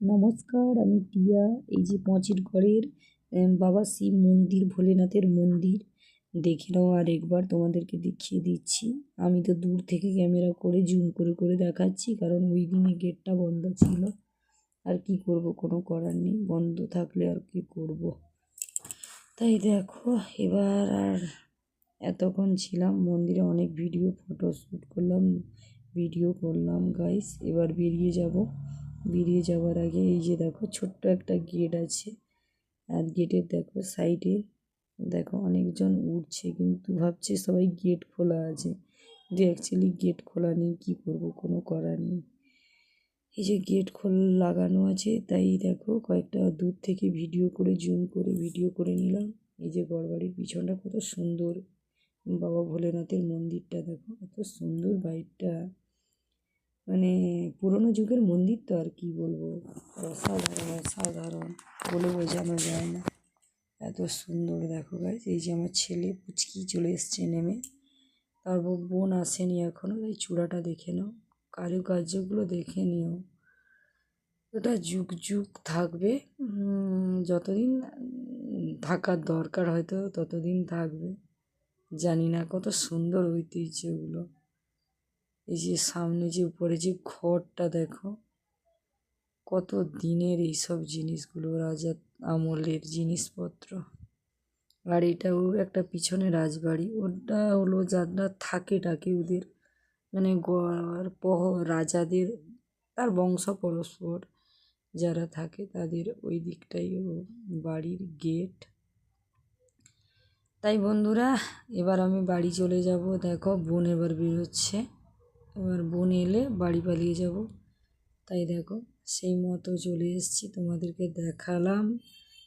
নমস্কার, আমি টিয়া, এই যে পাঁচির ঘরের বাবা শিব মন্দির, ভোলেনাথের মন্দির। দেখে নাও আর একবার তোমাদেরকে দেখিয়ে দিচ্ছি। আমি তো দূর থেকে ক্যামেরা করে, জুম করে করে দেখাচ্ছি, কারণ ওই দিনে গেটটা বন্ধ ছিল। আর কি করব, কোনো করার নেই, বন্ধ থাকলে আর কি করব? তাই দেখো, এবার আর এতক্ষণ ছিলাম, মন্দিরে অনেক ভিডিও, ফটো শ্যুট করলাম, ভিডিও করলাম গাইস এবার বেরিয়ে যাব। বেরিয়ে যাওয়ার আগে এই যে দেখো, ছোট্ট একটা গেট আছে। আর গেটের দেখো, সাইডে দেখো অনেকজন উঠছে কিন্তু ভাবছে সবাই গেট খোলা আছে। কিন্তু অ্যাকচুয়ালি গেট খোলা নেই, কী করব? কোনো করার নেই। এই যে গেট খোল, লাগানো আছে, তাই দেখো কয়েকটা দূর থেকে ভিডিও করে, জুম করে ভিডিও করে নিলাম। এই যে গড়বাড়ির পিছনটা কত সুন্দর। বাবা ভোলেনাথের মন্দিরটা দেখো, এত সুন্দর বাইকটা মানে পুরনো যুগের মন্দির তো আর কি বলব? অসাধারণ অসাধারণ বলে বোঝানো যায় না। এত সুন্দর দেখো গাইজ এই যে আমার ছেলে পুচকি চলে এসছে নেমে। তারপর বোন আসেনি এখনও তাই চূড়াটা দেখে নাও। কারুকার্যগুলো দেখে নিও। ওটা যুগ যুগ থাকবে। যতদিন থাকার দরকার হয়তো ততদিন থাকবে। জানি না কত সুন্দর ঐতিহ্যগুলো। এই যে সামনে যে উপরে যে ঘরটা দেখো, কত দিনের এইসব জিনিসগুলো রাজা আমলের জিনিসপত্র। আর এটাও একটা পিছনে রাজবাড়ি, ওটা হলো যারা থাকে টাকে ওদের মানে পহ, রাজাদের তার বংশ পরস্পর যারা থাকে তাদের ওই দিকটাই বাড়ির গেট। তাই বন্ধুরা, এবার আমি বাড়ি চলে যাব। দেখো, বোন এবার বেরোচ্ছে। এবার বোন এলে বাড়ি পালিয়ে যাব। তাই দেখো, সেই মতো চলে এসেছি, তোমাদেরকে দেখালাম।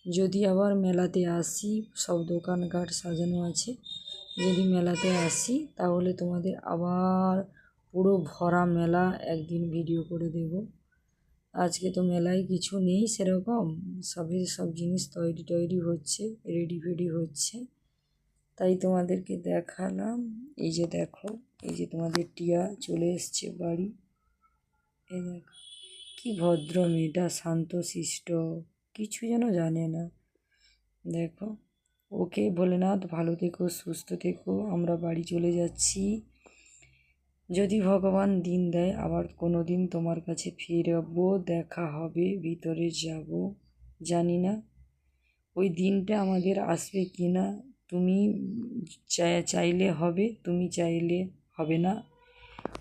যদি আবার মেলাতে আসি, সব দোকানঘাট সাজানো আছে, যদি মেলাতে আসি, তাহলে তোমাদের আবার পুরো ভরা মেলা একদিন ভিডিও করে দেব। আজকে তো মেলায় কিছু নেই সেরকম সবই সব জিনিস তৈরি টৈরি হচ্ছে রেডি ফেডি হচ্ছে। তাই তোমাদেরকে দেখালাম। এই যে দেখো, এই যে তোমাদের টিয়া চলে এসছে বাড়ি। এই দেখো, কি ভদ্র মেয়েটা শান্তশিষ্ট কিছু যেন জানে না। দেখো, ওকে ভোলেনাথ, ভালো থেকো, সুস্থ থেকো, আমরা বাড়ি চলে যাচ্ছি। যদি ভগবান দিন দেয়, আবার কোনো দিন তোমার কাছে ফিরবো, দেখা হবে, ভিতরে যাব, জানি না। ওই দিনটা আমাদের আসবে কি না তুমি চাই- চাইলে হবে, তুমি চাইলে হবে না।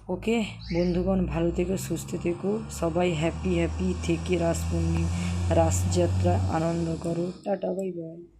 ওকে? বন্ধুগণ, ভালো থেকো, সুস্থ থেকো। সবাই হ্যাপি হ্যাপি থেকে রাস পূর্ণিমা রাসযাত্রা আনন্দ করো। Tata bye bye